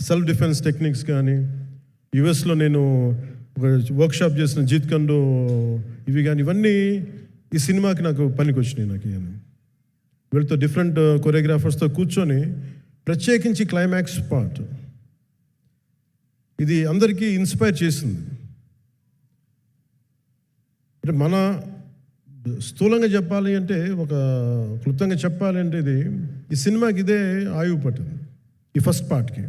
Self defence techniques కానీ యుఎస్లో నేను ఒక వర్క్షాప్ చేసిన జీత్ కండు ఇవి కానీ ఇవన్నీ ఈ సినిమాకి నాకు పనికి వచ్చినాయి నాకు ఇవన్నీ వీళ్ళతో డిఫరెంట్ కొరియోగ్రాఫర్స్తో uh, కూర్చొని ప్రత్యేకించి క్లైమాక్స్ పార్ట్ ఇది అందరికీ ఇన్స్పైర్ చేసింది. అంటే మన స్థూలంగా చెప్పాలి అంటే ఒక క్లుప్తంగా చెప్పాలి అంటే ఇది ఈ సినిమాకి ఇదే ఆయువు పట్టింది ఈ ఫస్ట్ పార్ట్కి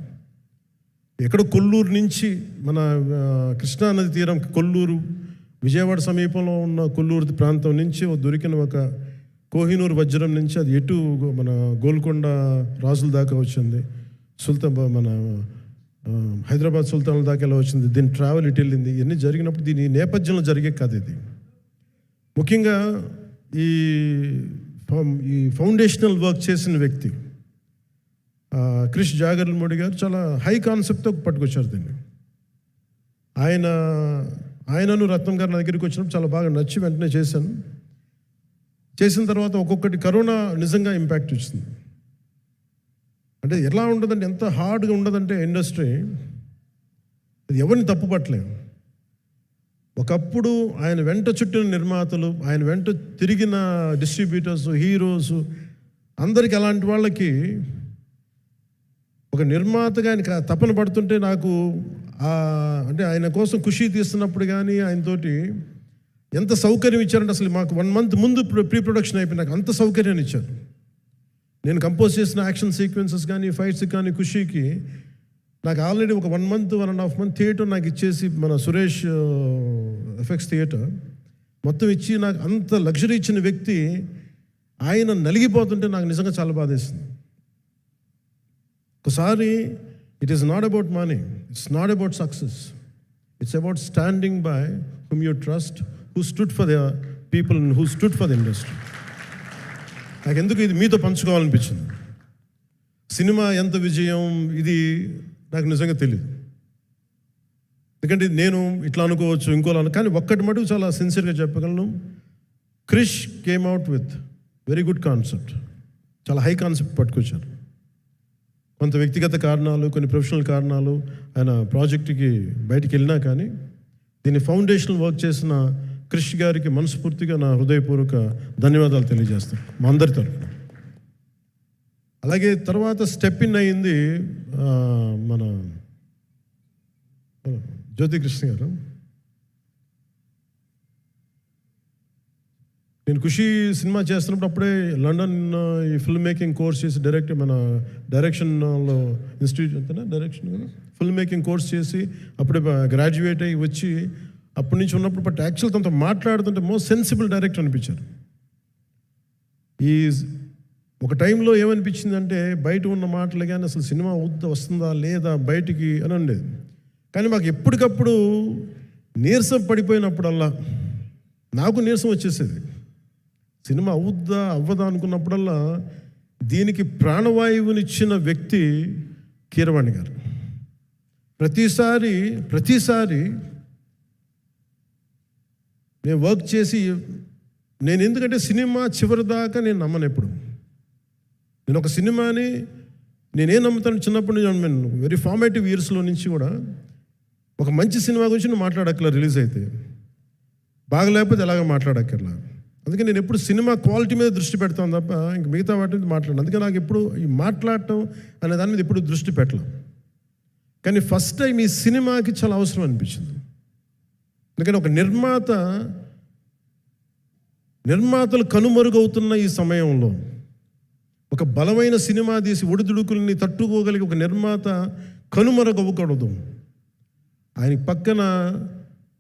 ఎక్కడో కొల్లూరు నుంచి మన కృష్ణానది తీరం కొల్లూరు విజయవాడ సమీపంలో ఉన్న కొల్లూరు ప్రాంతం నుంచి దొరికిన ఒక కోహినూరు వజ్రం నుంచి అది ఎటు మన గోల్కొండ రాజుల దాకా వచ్చింది. సుల్తాన్ మన హైదరాబాద్ సుల్తాన్ల దాకా ఎలా వచ్చింది దీని ట్రావెల్ ఇటు వెళ్ళింది ఇవన్నీ జరిగినప్పుడు దీని నేపథ్యంలో జరిగే కథ ఇది. ముఖ్యంగా ఈ ఫౌ- ఈ ఫౌండేషనల్ వర్క్ చేసిన వ్యక్తి క్రిష్ జాగర్ల మోడీ గారు చాలా హై కాన్సెప్ట్తో పట్టుకొచ్చారు దీన్ని. ఆయన ఆయనను రత్నం గారు నా దగ్గరికి వచ్చినప్పుడు చాలా బాగా నచ్చి వెంటనే చేశాను. చేసిన తర్వాత ఒక్కొక్కటి కరోనా నిజంగా ఇంపాక్ట్ వచ్చింది. అంటే ఎలా ఉంటుందంటే ఎంత హార్డ్గా ఉండదంటే ఇండస్ట్రీ అది ఎవరిని తప్పుపట్టలేము ఒకప్పుడు ఆయన వెంట చుట్టిన నిర్మాతలు ఆయన వెంట తిరిగిన డిస్ట్రిబ్యూటర్స్ హీరోస్ అందరికి అలాంటి వాళ్ళకి ఒక నిర్మాతగా ఆయన తపన పడుతుంటే నాకు అంటే ఆయన కోసం ఖుషి తీస్తున్నప్పుడు కానీ ఆయనతోటి ఎంత సౌకర్యం ఇచ్చారంటే అసలు మాకు వన్ మంత్ ముందు ప్రీ ప్రొడక్షన్ అయిపోయి నాకు అంత సౌకర్యాన్ని ఇచ్చారు. నేను కంపోజ్ చేసిన యాక్షన్ సీక్వెన్సెస్ కానీ ఫైట్స్ కానీ ఖుషీకి నాకు ఆల్రెడీ ఒక one month one and half month theatre నాకు ఇచ్చేసి మన సురేష్ ఎఫెక్ట్స్ థియేటర్ మొత్తం ఇచ్చి నాకు అంత లగ్జరీ ఇచ్చిన వ్యక్తి ఆయన నలిగిపోతుంటే నాకు నిజంగా చాలా బాధేస్తుంది ఒకసారి it is not about money it's not about success it's about standing by whom you trust who stood for the people who stood for the industry నాకు ఎందుకు ఇది మీతో పంచుకోవాలనిపించింది? సినిమా ఎంత విజయం? ఇది నాకు నిజంగా తెలియదు ఎందుకంటే నేను ఇట్లా అనుకోవచ్చు ఇంకోలా అను కానీ ఒక్కటి మటుకు చాలా సిన్సియర్గా చెప్పగలను. Krish came out with very good concept చాలా హై కాన్సెప్ట్ పట్టుకొచ్చారు. కొంత వ్యక్తిగత కారణాలు కొన్ని ప్రొఫెషనల్ కారణాలు ఆయన ప్రాజెక్టుకి బయటికి వెళ్ళినా కానీ దీన్ని ఫౌండేషన్ వర్క్ చేసిన క్రిష్ గారికి మనస్ఫూర్తిగా నా హృదయపూర్వక ధన్యవాదాలు తెలియజేస్తాను మా అందరి తరఫున. అలాగే తర్వాత స్టెప్ ఇన్ అయింది మన జ్యోతికృష్ణ గారు. నేను ఖుషి సినిమా చేస్తున్నప్పుడు అప్పుడే లండన్ ఈ ఫిల్మ్ మేకింగ్ కోర్స్ చేసి డైరెక్ట్ మన డైరెక్షన్లో ఇన్స్టిట్యూట్ అంతేనా? డైరెక్షన్ ఫిల్మ్ మేకింగ్ కోర్స్ చేసి అప్పుడే గ్రాడ్యుయేట్ అయ్యి వచ్చి అప్పటి నుంచి ఉన్నప్పుడు బట్ యాక్చువల్ తనతో మాట్లాడుతుంటే మోస్ట్ సెన్సిబుల్ డైరెక్టర్ అనిపించారు. ఈ ఒక టైంలో ఏమనిపించిందంటే బయట ఉన్న మాటలు కానీ అసలు సినిమా వద్ద వస్తుందా లేదా బయటికి అని ఉండేది. కానీ మాకు ఎప్పటికప్పుడు నీరసం పడిపోయినప్పుడల్లా నాకు నీరసం వచ్చేసేది. సినిమా అవుద్దా అవ్వదా అనుకున్నప్పుడల్లా దీనికి ప్రాణవాయువునిచ్చిన వ్యక్తి కీరవాణి గారు. ప్రతిసారి ప్రతిసారి నేను వర్క్ చేసి నేను ఎందుకంటే సినిమా చివరి దాకా నేను నమ్మను ఎప్పుడు. నేను ఒక సినిమాని నేనేం నమ్ముతాను చిన్నప్పటి నుంచి వెరీ ఫార్మేటివ్ ఇయర్స్లో నుంచి కూడా ఒక మంచి సినిమా గురించి నువ్వు మాట్లాడక్కర్లా రిలీజ్ అయితే. బాగలేకపోతే ఎలాగ మాట్లాడక్కర్లా. అందుకే నేను ఎప్పుడు సినిమా క్వాలిటీ మీద దృష్టి పెడతాను తప్ప ఇంక మిగతా వాటి మీద మాట్లాడను. అందుకే నాకు ఎప్పుడు ఈ మాట్లాడటం అనే దాని మీద ఎప్పుడు దృష్టి పెట్టలేం. కానీ ఫస్ట్ టైం ఈ సినిమాకి చాలా అవసరం అనిపించింది. ఎందుకంటే ఒక నిర్మాత నిర్మాతలు కనుమరుగవుతున్న ఈ సమయంలో ఒక బలమైన సినిమా తీసి ఒడిదుడుకుల్ని తట్టుకోగలిగే ఒక నిర్మాత కనుమరుగవ్వకూడదు. ఆయన పక్కన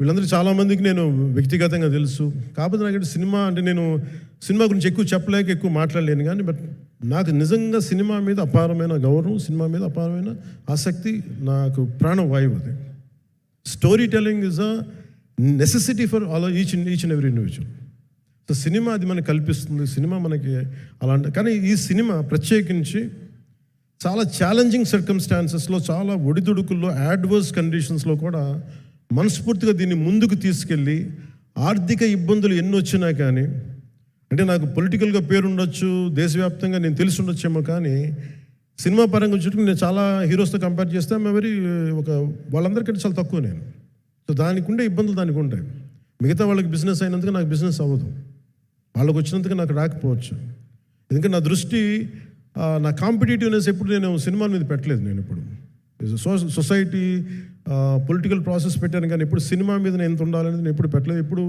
వీళ్ళందరూ చాలామందికి నేను వ్యక్తిగతంగా తెలుసు. కాకపోతే నాకు సినిమా అంటే నేను సినిమా గురించి ఎక్కువ చెప్పలేక ఎక్కువ మాట్లాడలేను కానీ బట్ నాకు నిజంగా సినిమా మీద అపారమైన గౌరవం సినిమా మీద అపారమైన ఆసక్తి నాకు ప్రాణవాయువు అది. Story telling is a necessity for all each each and every individual so cinema అది మనకు కల్పిస్తుంది సినిమా మనకి అలాంటి కానీ ఈ సినిమా ప్రత్యేకించి చాలా ఛాలెంజింగ్ సర్కమ్స్టాన్సెస్లో చాలా ఒడిదుడుకుల్లో యాడ్వర్స్ కండిషన్స్లో కూడా మనస్ఫూర్తిగా దీన్ని ముందుకు తీసుకెళ్ళి ఆర్థిక ఇబ్బందులు ఎన్ని వచ్చినా కానీ అంటే నాకు పొలిటికల్గా పేరుండొచ్చు దేశవ్యాప్తంగా నేను తెలిసి ఉండొచ్చేమో కానీ సినిమా పరంగా చుట్టూ నేను చాలా హీరోస్తో కంపేర్ చేస్తే మెమరీ వెరీ ఒక వాళ్ళందరికంటే చాలా తక్కువ నేను. సో దానికి ఉండే ఇబ్బందులు దానికి ఉంటాయి. మిగతా వాళ్ళకి బిజినెస్ అయినందుకు నాకు బిజినెస్ అవ్వదు. వాళ్ళకి వచ్చినందుకు నాకు రాకపోవచ్చు. ఎందుకంటే నా దృష్టి నా కాంపిటేటివ్నెస్ ఎప్పుడు నేను సినిమాల మీద పెట్టలేదు నేను ఇప్పుడు. సో- సొసైటీ పొలిటికల్ ప్రాసెస్ పెట్టాను కానీ ఎప్పుడు సినిమా మీద నేను ఎంత ఉండాలనేది నేను ఎప్పుడు పెట్టలేదు. ఇప్పుడు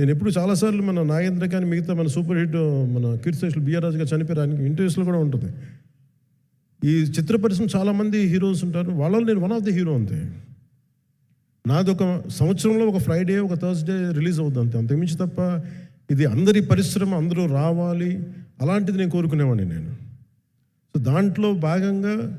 నేను ఎప్పుడు చాలాసార్లు మన నాగేంద్ర కానీ మిగతా మన సూపర్ హిట్ మన కీర్తిశేషులు బిఆర్ రాజు గారు చనిపోయారు. ఇంటర్వ్యూస్లో కూడా ఉంటుంది. ఈ చిత్ర పరిశ్రమ చాలామంది హీరోస్ ఉంటారు. వాళ్ళలో నేను వన్ ఆఫ్ ది హీరో అంతే. నాది ఒక సంవత్సరంలో ఒక ఫ్రైడే ఒక థర్స్డే రిలీజ్ అవుతుంది అంతే. అంతకుమించి తప్ప ఇది అందరి పరిశ్రమ అందరూ రావాలి. అలాంటిది నేను కోరుకునేవాడిని నేను. సో దాంట్లో భాగంగా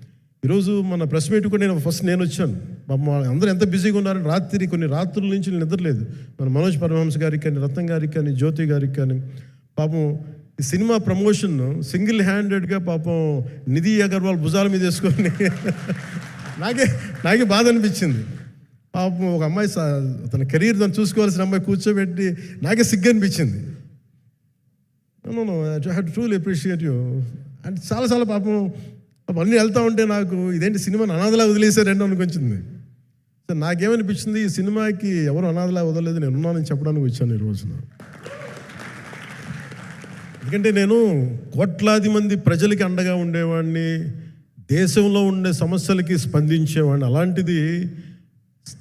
ఈరోజు మన ప్రెస్ మీట్ కూడా నేను ఫస్ట్ నేను వచ్చాను. పాపం అందరూ ఎంత బిజీగా ఉన్నారని రాత్రి కొన్ని రాత్రుల నుంచి నేను నిద్రలేదు. మన మనోజ్ పరమహంస గారికి కానీ రత్నం గారికి కానీ జ్యోతి గారికి కానీ పాపం ఈ సినిమా ప్రమోషన్ సింగిల్ హ్యాండెడ్గా పాపం నిధి అగర్వాల్ భుజాల మీద వేసుకొని నాకే నాకే బాధ అనిపించింది. పాపం ఒక అమ్మాయి తన కెరీర్ తను చూసుకోవాల్సిన అమ్మాయి కూర్చోబెట్టి నాకే సిగ్గు అనిపించింది. No no I have truly appreciate you and చాలా చాలా పాపం మళ్ళీ అన్నీ వెళ్తూ ఉంటే నాకు ఇదేంటి సినిమాని అనాథలా వదిలేశారంటే అనుకొచ్చింది. సో నాకేమనిపించింది ఈ సినిమాకి ఎవరు అనాథలా వదలలేదు నేను ఉన్నానని చెప్పడానికి వచ్చాను ఈ రోజున. ఎందుకంటే నేను కోట్లాది మంది ప్రజలకి అండగా ఉండేవాడిని దేశంలో ఉండే సమస్యలకి స్పందించేవాడిని అలాంటిది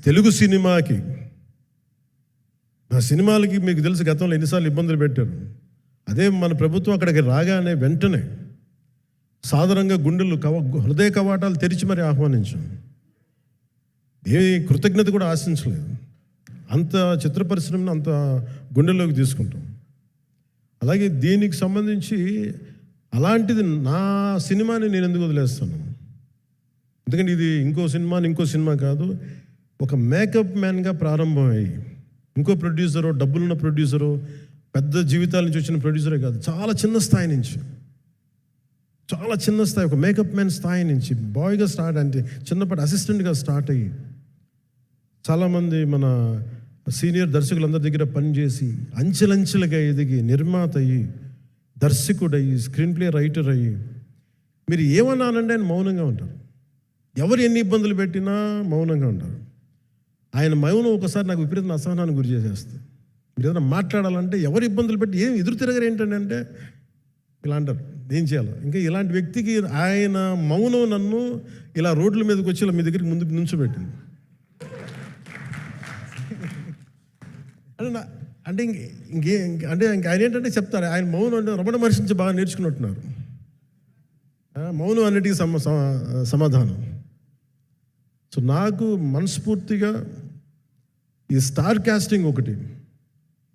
తెలుగు సినిమాకి నా సినిమాలకి మీకు తెలుసు గతంలో ఎన్నిసార్లు ఇబ్బందులు పెట్టారు. అదే మన ప్రభుత్వం అక్కడికి రాగానే వెంటనే సాధారణంగా గుండెలు కవ హృదయ కవాటాలు తెరిచి మరి ఆహ్వానించాం. ఏ కృతజ్ఞత కూడా ఆశించలేదు. అంత చిత్ర పరిశ్రమను అంత గుండెల్లోకి తీసుకుంటాం. అలాగే దీనికి సంబంధించి అలాంటిది నా సినిమాని నేను ఎందుకు వదిలేస్తాను? ఎందుకంటే ఇది ఇంకో సినిమా ఇంకో సినిమా కాదు. ఒక మేకప్ మ్యాన్గా ప్రారంభమయ్యి ఇంకో ప్రొడ్యూసరో డబ్బులున్న ప్రొడ్యూసరో పెద్ద జీవితాల నుంచి వచ్చిన ప్రొడ్యూసరే కాదు చాలా చిన్న స్థాయి నుంచి. చాలా చిన్న స్థాయి ఒక మేకప్ మ్యాన్ స్థాయి నుంచి బాయ్గా స్టార్ట్ అంటే చిన్నప్పటి అసిస్టెంట్గా స్టార్ట్ అయ్యి చాలామంది మన సీనియర్ దర్శకులందరి దగ్గర పనిచేసి అంచెలంచెలుగా ఎదిగి నిర్మాత అయ్యి దర్శకుడయ్యి స్క్రీన్ ప్లే రైటర్ అయ్యి మీరు ఏమన్నానండి ఆయన మౌనంగా ఉంటారు. ఎవరు ఎన్ని ఇబ్బందులు పెట్టినా మౌనంగా ఉంటారు. ఆయన మౌనం ఒకసారి నాకు విపరీతమైన అసహనానికి గురి చేసేస్తుంది. మీరు ఏదైనా మాట్లాడాలంటే ఎవరు ఇబ్బందులు పెట్టి ఏం ఎదురు తిరగరు ఏంటంటే ఇలా అంటారు. ఏం చేయాలి? ఇంకా ఇలాంటి వ్యక్తికి ఆయన మౌనం నన్ను ఇలా రోడ్ల మీదకి వచ్చి ఇలా మీ దగ్గరికి ముందుకు నుంచోబెట్టింది. అంటే నా అంటే ఇంక ఇంకే అంటే ఇంక ఆయన ఏంటంటే చెప్తారు ఆయన మౌనం అంటే రమణ మహర్షి నుంచి బాగా నేర్చుకున్నట్టున్నారు. మౌనం అన్నిటికీ సమ- సమాధానం. సో నాకు మనస్ఫూర్తిగా ఈ స్టార్ కాస్టింగ్ ఒకటి.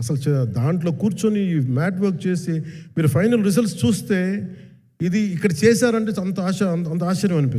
అసలు దాంట్లో కూర్చొని మ్యాట్ వర్క్ చేసి మీరు ఫైనల్ రిజల్ట్స్ చూస్తే ఇది ఇక్కడ చేశారంటే అంత ఆశ అంత అంత ఆశ్చర్యం అనిపిస్తుంది